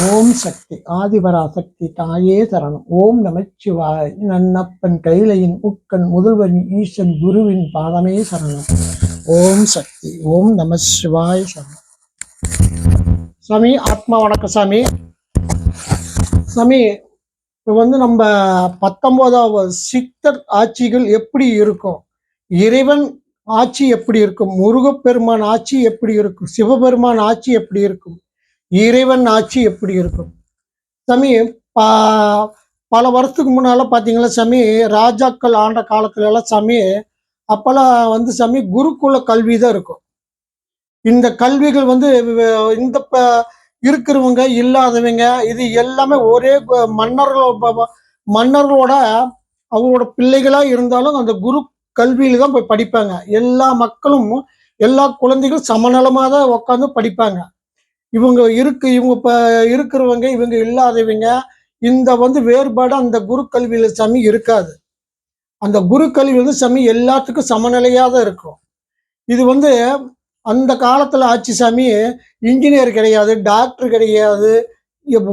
ஓம் சக்தி ஆதிபராசக்தி தாயே சரணம். ஓம் நமச்சிவாய் நன்னப்பன் கைலையின் உக்கன் முதல்வன் ஈசன் குருவின் பாதமே சரணம். ஓம் சக்தி ஓம் நம சிவாய் சரணம். சாமி ஆத்மா வணக்கம் சாமி. சாமி இப்போ வந்து நம்ம பத்தொன்பதாவது சித்தர் ஆட்சிகள் எப்படி இருக்கும்? இறைவன் ஆட்சி எப்படி இருக்கும்? முருகப்பெருமான் ஆட்சி எப்படி இருக்கும்? சிவபெருமான் ஆட்சி எப்படி இருக்கும்? இறைவன் ஆட்சி எப்படி இருக்கும்? சாமி பா பல வருஷத்துக்கு முன்னால பார்த்தீங்களா சாமி ராஜாக்கள் ஆண்ட காலத்துல எல்லாம் சாமி அப்பெல்லாம் வந்து சாமி குருகுல கல்வி தான் இருக்கும். இந்த கல்விகள் வந்து இந்த ப- இருக்கிறவங்க இல்லாதவங்க இது எல்லாமே ஒரே மன்னர்களோ மன்னர்களோட அவங்களோட பிள்ளைகளா இருந்தாலும் அந்த குரு கல்வியில தான் போய் படிப்பாங்க. எல்லா மக்களும் எல்லா குழந்தைகளும் சமநலமாக தான் உட்காந்து படிப்பாங்க. இவங்க இருக்கு இவங்க இப்போ இருக்கிறவங்க இவங்க இல்லாதவங்க இந்த வந்து வேறுபாடு அந்த குரு கல்வியில் சாமி இருக்காது. அந்த குரு கல்வி வந்து சாமி எல்லாத்துக்கும் சமநிலையாக தான் இருக்கும். இது வந்து அந்த காலத்தில் ஆட்சி சாமி இன்ஜினியர் கிடையாது டாக்டர் கிடையாது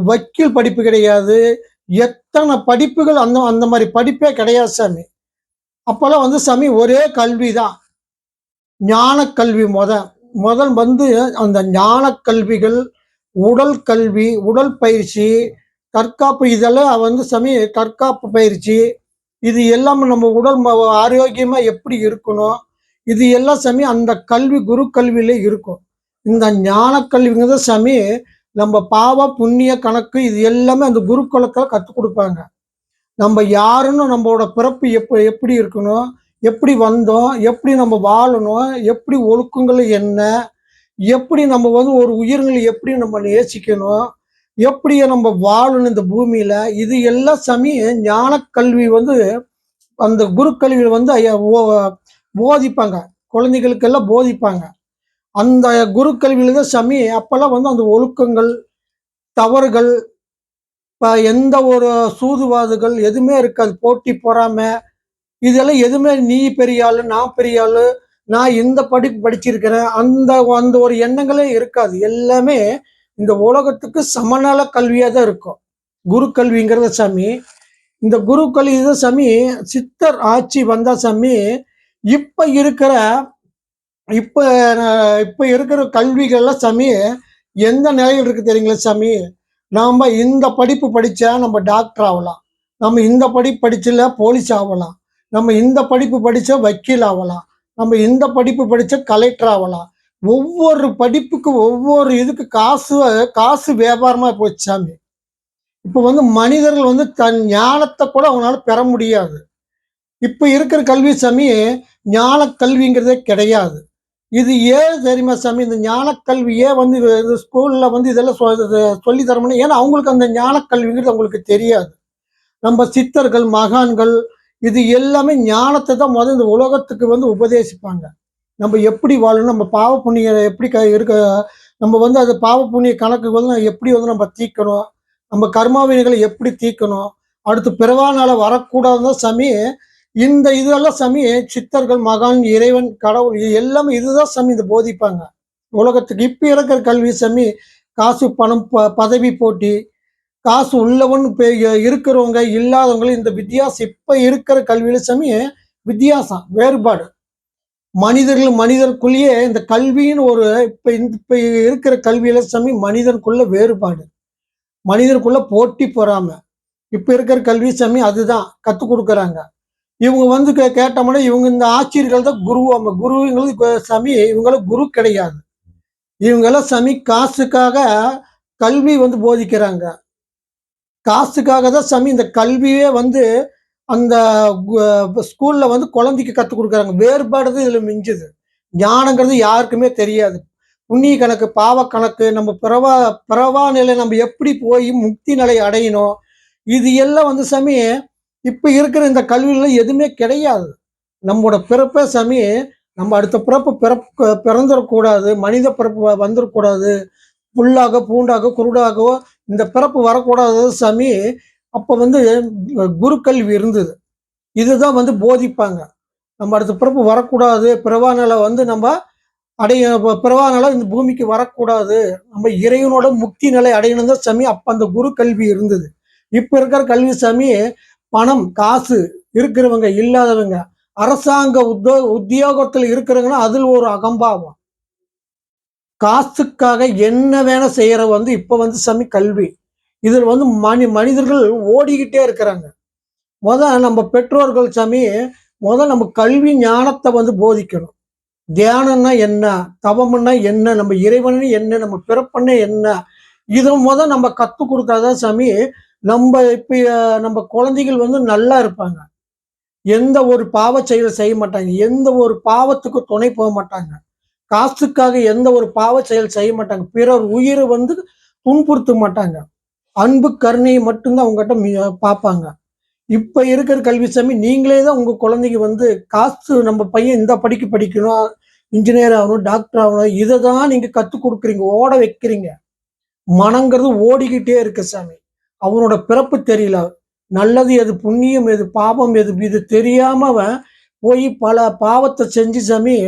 வக்கீல் படிப்பு கிடையாது எத்தனை படிப்புகள் அந்த அந்த மாதிரி படிப்பே கிடையாது சாமி. அப்போல்லாம் வந்து சாமி ஒரே கல்வி தான் ஞான கல்வி முத முதல் வந்து அந்த ஞான கல்விகள் உடல் கல்வி உடல் பயிற்சி தற்காப்பு இதெல்லாம் வந்து சமய தற்காப்பு பயிற்சி இது எல்லாமே நம்ம உடல் ஆரோக்கியமாக ஆரோக்கியமா எப்படி இருக்கணும் இது எல்லாம் சாமி அந்த கல்வி குரு கல்வியில இருக்கும். இந்த ஞான கல்விங்கிறத சாமி நம்ம பாவ புண்ணிய கணக்கு இது எல்லாமே அந்த குருகுலத்தில் கற்றுக் கொடுப்பாங்க. நம்ம யாருன்னு நம்மளோட பிறப்பு எப்ப எப்படி இருக்கணும் எப்படி வந்தோம் எப்படி நம்ம வாழணும் எப்படி ஒழுக்கங்கள் என்ன எப்படி நம்ம வந்து ஒரு உயிர்களை எப்படி நம்ம நேசிக்கணும் எப்படி நம்ம வாழணும் இந்த பூமியில இது எல்லாம் சமி ஞான கல்வி வந்து அந்த குரு கல்வியில் வந்து ஐயா போதிப்பாங்க. குழந்தைகளுக்கெல்லாம் போதிப்பாங்க. அந்த குரு கல்வியில தான் சமி அப்பெல்லாம் வந்து அந்த ஒழுக்கங்கள் தவறுகள் இப்போ எந்த ஒரு சூதுவாதுகள் எதுவுமே இருக்காது. போட்டி பொறாமை இதெல்லாம் எதுவுமே நீ பெரிய ஆளு நான் பெரிய ஆளு நான் இந்த படிப்பு படிச்சிருக்கிறேன் அந்த அந்த ஒரு எண்ணங்களே இருக்காது. எல்லாமே இந்த உலகத்துக்கு சமநல கல்வியாக தான் இருக்கும். குரு கல்விங்கிறத சாமி இந்த குரு கல்வி தான் சாமி சித்தர் ஆட்சி வந்தா சாமி இப்போ இருக்கிற இப்போ இப்போ இருக்கிற கல்விகள்லாம் சாமி எந்த நிலையில் இருக்கு தெரியுங்களா சாமி? நாம் இந்த படிப்பு படித்தா நம்ம டாக்டர் ஆகலாம். நம்ம இந்த படிப்பு படிச்சல போலீஸ் ஆகலாம். நம்ம இந்த படிப்பு படித்தா வக்கீல் ஆகலாம் நம்ம இந்த படிப்பு படித்தா கலெக்டர் ஆகலாம் ஒவ்வொரு படிப்புக்கு ஒவ்வொரு இதுக்கு காசு காசு வியாபாரமாக போச்சு சாமி. இப்போ வந்து மனிதர்கள் வந்து தன் ஞானத்தை கூட அவங்களால பெற முடியாது. இப்போ இருக்கிற கல்வி சாமி ஞான கல்விங்கிறதே கிடையாது. இது ஏன் தெரியுமா சாமி? இந்த ஞானக்கல்வியே வந்து இது- ஸ்கூலில் வந்து இதெல்லாம் சொ- சொல்லி தரமுடியும் ஏன்னா அவங்களுக்கு அந்த ஞானக்கல்விங்கிறது அவங்களுக்கு தெரியாது. நம்ம சித்தர்கள் மகான்கள் இது எல்லாமே ஞானத்தை தான் முதல்ல இந்த உலகத்துக்கு வந்து உபதேசிப்பாங்க. நம்ம எப்படி வாழணும்? நம்ம பாவ புண்ணிய எப்படி க இருக்க நம்ம வந்து அது பாவ புண்ணிய கணக்கு வந்து எப்படி வந்து நம்ம தீக்கணும் நம்ம கர்மாவினைகளை எப்படி தீக்கணும் அடுத்து பிறவானால வரக்கூடாதுன்னு சாமி இந்த இதெல்லாம் சாமி சித்தர்கள் மகான் இறைவன் கடவுள் இது எல்லாமே இதுதான் சாமி இந்த போதிப்பாங்க. உலகத்துக்கு இப்போ இருக்கிற கல்வி சாமி காசு பணம் ப- பதவி போட்டி காசு உள்ளவன் இருக்கிறவங்க இல்லாதவங்களும் இந்த வித்தியாசம் இப்ப இருக்கிற கல்வியில சாமி வித்தியாசம் வேறுபாடு. மனிதர்கள் மனிதருக்குள்ளேயே இந்த கல்வின்னு ஒரு இப்ப இந்த இப்ப இருக்கிற கல்வியில சாமி மனிதனுக்குள்ள வேறுபாடு. மனிதனுக்குள்ள போட்டி பொறாம. இப்ப இருக்கிற கல்வி சாமி அதுதான் கத்துக் கொடுக்குறாங்க. இவங்க வந்து கே- கேட்டோம்னா இவங்க இந்த ஆட்சியர்கள் தான் குரு அவங்க குருங்கிறது சமி சாமி இவங்களும் குரு கிடையாது. இவங்கெல்லாம் சாமி காசுக்காக கல்வி வந்து போதிக்கிறாங்க. காசுக்காக தான் சாமி இந்த கல்வியே வந்து அந்த ஸ்கூலில் ஸ்கூல்ல வந்து குழந்தைக்கு கற்றுக் கொடுக்குறாங்க. வேறுபாடு இதில் மிஞ்சுது. ஞானங்கிறது யாருக்குமே தெரியாது. புண்ணிய கணக்கு பாவ கணக்கு நம்ம பிறவா பிறவா நிலை நம்ம எப்படி போய் முக்தி நிலை அடையணும்? இது எல்லாம் வந்து சாமி இப்போ இருக்கிற இந்த கல்வியெல்லாம் எதுவுமே கிடையாது. நம்மளோட பிறப்பே சாமி நம்ம அடுத்த பிறப்பு பிறப்பு பிறந்துடக்கூடாது. மனித பிறப்பு வந்துடக்கூடாது. புல்லாக பூண்டாக குருடாகவோ இந்த பிறப்பு வரக்கூடாது சாமி. அப்போ வந்து குரு கல்வி இருந்தது. இதுதான் வந்து போதிப்பாங்க. நம்ம அடுத்த பிறப்பு வரக்கூடாது. பிறவானலை வந்து நம்ம அடைய பிறவானலை இந்த பூமிக்கு வரக்கூடாது. நம்ம இறைவனோட முக்தி நிலை அடையணும் தான் சாமி அப்போ அந்த குரு கல்வி இருந்தது. இப்போ இருக்கிற கல்வி சாமி பணம் காசு இருக்கிறவங்க இல்லாதவங்க அரசாங்க உத்தியோ உத்தியோகத்தில் இருக்கிறவங்கன்னா அதில் ஒரு அகம்பாவம். காசுக்காக என்ன வேணா செய்யற வந்து இப்ப வந்து சாமி கல்வி. இதில் வந்து மனி மனிதர்கள் ஓடிக்கிட்டே இருக்கிறாங்க. முத நம்ம பெற்றோர்கள் சாமி முத நம்ம கல்வி ஞானத்தை வந்து போதிக்கணும். தியானம்னா என்ன தவம்னா என்ன நம்ம இறைவன் என்ன நம்ம பிறப்புன்னா என்ன இதை முத நம்ம கத்து கொடுத்தாதான் சாமி நம்ம இப்ப நம்ம குழந்தைகள் வந்து நல்லா இருப்பாங்க. எந்த ஒரு பாவ செயலை செய்ய மாட்டாங்க. எந்த ஒரு பாவத்துக்கு துணை போக மாட்டாங்க. காசுக்காக எந்த ஒரு பாவ செயல் செய்ய மாட்டாங்க. பிறர் உயிரை வந்து துன்புறுத்த மாட்டாங்க. அன்பு கருணையை மட்டும்தான் அவங்ககிட்ட மி- பார்ப்பாங்க. இப்ப இருக்கிற கல்வி சாமி நீங்களே தான் உங்க குழந்தைங்க வந்து காசு நம்ம பையன் இந்த படிக்க படிக்கணும் இன்ஜினியர் ஆகணும் டாக்டர் ஆகணும் இதை தான் நீங்க கற்றுக் கொடுக்குறீங்க ஓட வைக்கிறீங்க. மனங்கிறது ஓடிக்கிட்டே இருக்கு சாமி. அவனோட பிறப்பு தெரியல. நல்லது எது புண்ணியம் எது பாவம் எது இது தெரியாம அவன் போய் பல பாவத்தை செஞ்சு சாமி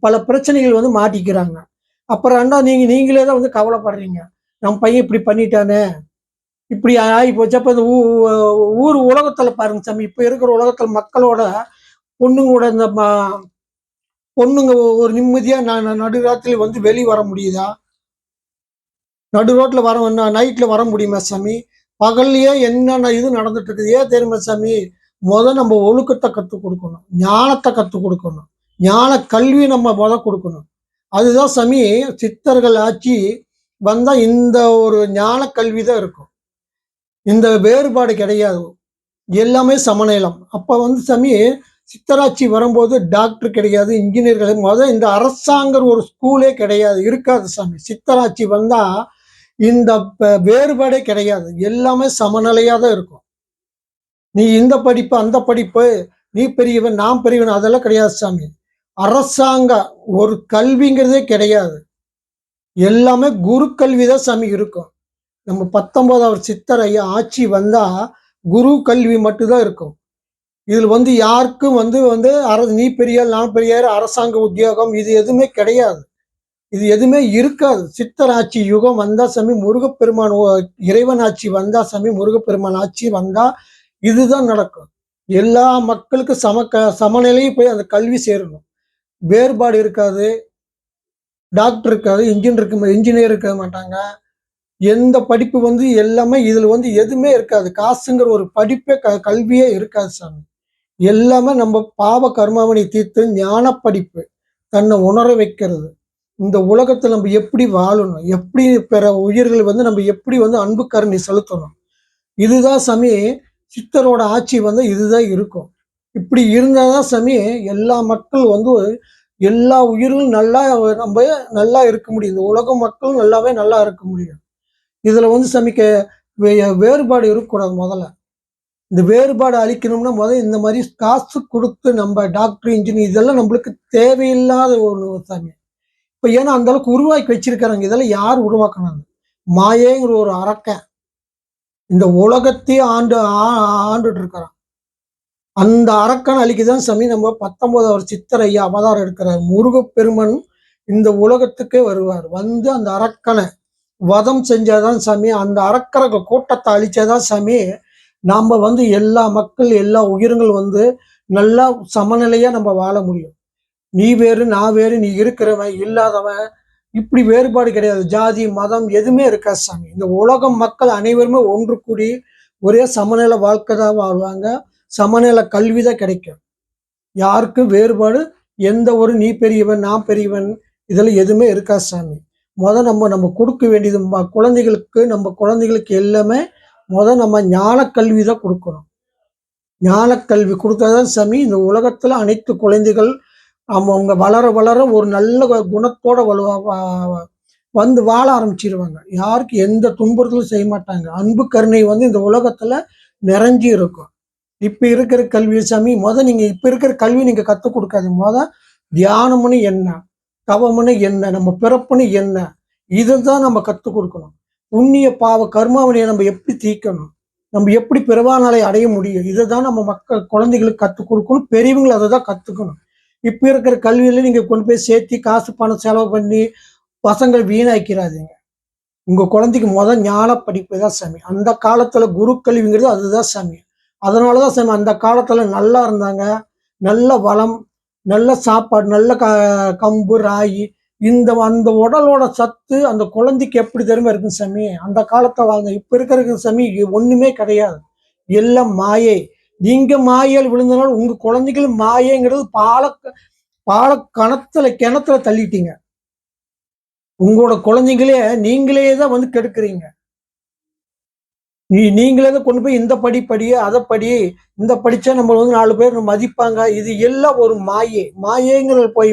பல பிரச்சனைகள் வந்து மாட்டிக்கிறாங்க. அப்புறம் ரெண்டா நீங்கள் நீங்களே தான் வந்து கவலைப்படுறீங்க. நம்ம பையன் இப்படி பண்ணிட்டானே. இப்படி ஆகி போச்சு. அப்போ இந்த ஊ- ஊர் உலகத்தில் பாருங்க சாமி. இப்போ இருக்கிற உலகத்தில் மக்களோட பொண்ணுங்களோட இந்த ம- பொண்ணுங்க ஒரு நிம்மதியாக நான் நடு நடுராத்திரி வந்து வெளியே வர முடியுதா? நடு ரோட்டில் வர நைட்டில் வர முடியுமா சாமி? பகல்லையே என்னென்ன இது நடந்துட்டு இருக்குது? ஏன் தெரியுமா சாமி? முத நம்ம ஒழுக்கத்தை கற்றுக் கொடுக்கணும். ஞானத்தை கற்றுக் கொடுக்கணும். ஞான கல்வி நம்ம முத கொடுக்கணும். அதுதான் சாமி சித்தர்கள் ஆட்சி வந்தால் இந்த ஒரு ஞான கல்வி தான் இருக்கும். இந்த வேறுபாடு கிடையாது. எல்லாமே சமநிலம். அப்போ வந்து சாமி சித்தராட்சி வரும்போது டாக்டர் கிடையாது இன்ஜினியர் கிடையாது. முதல் இந்த அரசாங்க ஒரு ஸ்கூலே கிடையாது இருக்காது சாமி. சித்தராட்சி வந்தால் இந்த ப- வேறுபாடே கிடையாது. எல்லாமே சமநிலையாக தான் இருக்கும். நீ இந்த படிப்பு அந்த படிப்பு நீ பெரியவன் நான் பெரியவன் அதெல்லாம் கிடையாது சாமி. அரசாங்க ஒரு கல்விங்கிறதே கிடையாது. எல்லாமே குரு கல்வி தான் சாமி இருக்கும். நம்ம பத்தொன்பதாவது சித்தர் ஐயா ஆட்சி வந்தா குரு கல்வி மட்டும்தான் இருக்கும். இதில் வந்து யாருக்கும் வந்து வந்து அர நீ பெரியார் நான் பெரியார் அரசாங்க உத்தியோகம் இது எதுவுமே கிடையாது. இது எதுவுமே இருக்காது. சித்தர் ஆட்சி யுகம் வந்தா சாமி முருகப்பெருமான் ஓ- இறைவன் ஆட்சி வந்தா சாமி முருகப்பெருமான் ஆட்சி வந்தா இதுதான் நடக்கும். எல்லா மக்களுக்கும் சம க சமநிலையும் போய் அந்த கல்வி சேரணும். வேறுபாடு இருக்காது. டாக்டர் இருக்காது இன்ஜின் இருக்க இன்ஜினியர் இருக்க மாட்டாங்க. எந்த படிப்பு வந்து எல்லாமே இதில் வந்து எதுவுமே இருக்காது. காசுங்கிற ஒரு படிப்பே க கல்வியே இருக்காது சாமி. எல்லாமே நம்ம பாவ கர்மாவனை தீர்த்து ஞான படிப்பு தன்னை உணர வைக்கிறது. இந்த உலகத்தை நம்ம எப்படி வாழணும்? எப்படி பிற உயிர்கள் வந்து நம்ம எப்படி வந்து அன்பு கருணை செலுத்தணும்? இதுதான் சாமி சித்தரோட ஆட்சி வந்து இதுதான் இருக்கும். இப்படி இருந்தாதான் சாமி எல்லா மக்கள் வந்து எல்லா உயிர்களும் நல்லா நம்ம நல்லா இருக்க முடியும். இந்த உலக மக்களும் நல்லாவே நல்லா இருக்க முடியும். இதுல வந்து சாமிக்கு வே- வேறுபாடு இருக்கக்கூடாது முதல்ல. இந்த வேறுபாடு அழிக்கணும்னா முதல்ல இந்த மாதிரி காசு கொடுத்து நம்ம டாக்டர் இன்ஜினியர் இதெல்லாம் நம்மளுக்கு தேவையில்லாத ஒரு சாமி. இப்போ ஏன்னா அந்த அளவுக்கு உருவாக்கி வச்சிருக்கிறாங்க. இதெல்லாம் யார் உருவாக்குனாங்க? மாயேங்கிற ஒரு அரக்கன். இந்த உலகத்தையே ஆண்டு ஆ- ஆண்டுட்டு இருக்கிறான் அந்த அரக்கன் அழிக்குதான் சாமி நம்ம பத்தொன்பதாவது சித்தர் ஐயா அவதாரம் எடுக்கிறார். முருகப்பெருமன் இந்த உலகத்துக்கே வருவார். வந்து அந்த அரக்கனை வதம் செஞ்சாதான் சாமி அந்த அரக்கரக கூட்டத்தை அழிச்சாதான் சாமி நாம் வந்து எல்லா மக்கள் எல்லா உயிர்கள் வந்து நல்லா சமநிலையாக நம்ம வாழ முடியும். நீ வேறு நான் வேறு நீ இருக்கிறவன் இல்லாதவன் இப்படி வேறுபாடு கிடையாது. ஜாதி மதம் எதுவுமே இருக்காது சாமி. இந்த உலகம் மக்கள் அனைவருமே ஒன்று கூடி ஒரே சமநிலை வாழ்க்கை தான் வாழ்வாங்க. சமநில கல்வி தான் கிடைக்கும். யாருக்கும் வேறுபாடு எந்த ஒரு நீ பெரியவன் நான் பெரியவன் இதெல்லாம் எதுவுமே இருக்காது சாமி. முத நம்ம நம்ம கொடுக்க வேண்டியது குழந்தைகளுக்கு நம்ம குழந்தைகளுக்கு எல்லாமே முத நம்ம ஞானக்கல்வி தான் கொடுக்கணும். ஞானக்கல்வி கொடுத்தாதான் சாமி இந்த உலகத்தில் அனைத்து குழந்தைகள் அவங்க அவங்க வளர வளர ஒரு நல்ல குணத்தோட வலுவா வா- வந்து வாழ ஆரம்பிச்சிருவாங்க. யாருக்கு எந்த துன்புறுத்தலும் செய்ய மாட்டாங்க. அன்பு கருணை வந்து இந்த உலகத்தில் நிறைஞ்சி இருக்கும். இப்போ இருக்கிற கல்வி சாமி மொதல் நீங்கள் இப்போ இருக்கிற கல்வி நீங்கள் கற்றுக் கொடுக்காது முத தியானம்னு என்ன? தவம்னு என்ன? நம்ம பிறப்புன்னு என்ன? இதுதான் நம்ம கற்றுக் கொடுக்கணும். புண்ணிய பாவ கர்மாவனையை நம்ம எப்படி தீர்க்கணும்? நம்ம எப்படி பிறவானாலை அடைய முடியும்? இதை தான் நம்ம மக்கள் குழந்தைகளுக்கு கற்றுக் கொடுக்கணும். பெரியவங்களை அதை தான் கற்றுக்கணும் இப்போ இருக்கிற கல்வியில் நீங்கள் கொண்டு போய் சேர்த்து காசு பணம் செலவு பண்ணி பசங்களை வீணாக்கிறாதீங்க. உங்கள் குழந்தைக்கு முதல் ஞான படிப்பு தான் சாமி. அந்த காலத்தில் குரு கல்விங்கிறது அதுதான் சாமி. அதனாலதான் சாமி அந்த காலத்தில் நல்லா இருந்தாங்க. நல்ல வளம் நல்ல சாப்பாடு நல்ல க கம்பு ராகி இந்த அந்த உடலோட சத்து அந்த குழந்தைக்கு எப்படி தெரியுமா இருக்கும் சாமி? அந்த காலத்தை வாழ்ந்த இப்போ இருக்கிற சாமி ஒன்றுமே கிடையாது. எல்லாம் மாயை. நீங்கள் மாயையில் விழுந்தனால உங்கள் குழந்தைகளும் மாயைங்கிறது பால பால கணத்துல கிணத்துல தள்ளிட்டீங்க. உங்களோட குழந்தைங்களே நீங்களே தான் வந்து கெடுக்குறீங்க. நீ நீங்களே தான் கொண்டு போய் இந்த படி படி அதை படி இந்த படித்தா நம்ம வந்து நாலு பேர் மதிப்பாங்க. இது எல்லாம் ஒரு மாயே. மாயேங்கிற போய்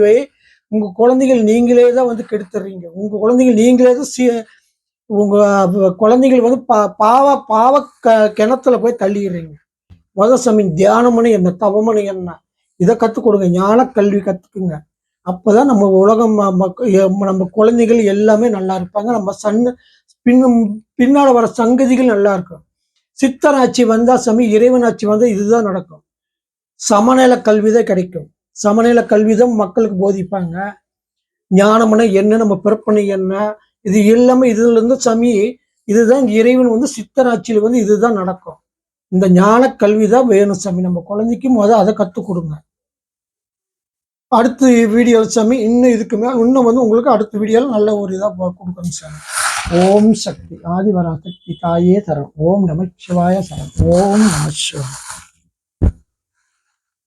உங்கள் குழந்தைகள் நீங்களே தான் வந்து கெடுத்துடுறீங்க உங்கள் குழந்தைகள் நீங்களே தான் சீ உங்கள் குழந்தைகள் வந்து பா பாவ பாவ க கிணத்துல போய் தள்ளிடுறீங்க. முத சமயம் தியானம்னு என்ன தவம்னு என்ன? இதை கற்றுக் கொடுங்க. ஞான கல்வி கற்றுக்குங்க அப்போ தான் நம்ம உலகம் ம- நம்ம குழந்தைகள் எல்லாமே நல்லா இருப்பாங்க. நம்ம சன் பின்னும் பின்னால் வர சங்கதிகள் நல்லா இருக்கும். சித்தராட்சி வந்தா சமி இறைவனாட்சி வந்தால் இதுதான் நடக்கும். சமநில கல்வி தான் கிடைக்கும். சமநில கல்வி தான் மக்களுக்கு போதிப்பாங்க. ஞானம்னா என்ன நம்ம பிறப்பனை என்ன இது எல்லாமே இதுல இருந்து சமி இதுதான் இறைவன் வந்து சித்தராட்சியில் வந்து இதுதான் நடக்கும். இந்த ஞான கல்வி தான் வேணும் சாமி. நம்ம குழந்தைக்கு முத அதை கற்றுக் கொடுங்க. அடுத்த வீடியோ சாமி இன்னும் இதுக்கு மேலே இன்னும் வந்து உங்களுக்கு அடுத்த வீடியோவில் நல்ல ஒரு இதாக கொடுக்குறோம் சாமி. ஓம் சக்தி ஆதிவராசக்தி தாயே தரம் ஓம் நமச்சிவாய சரம் ஓம் நமச்சிவாய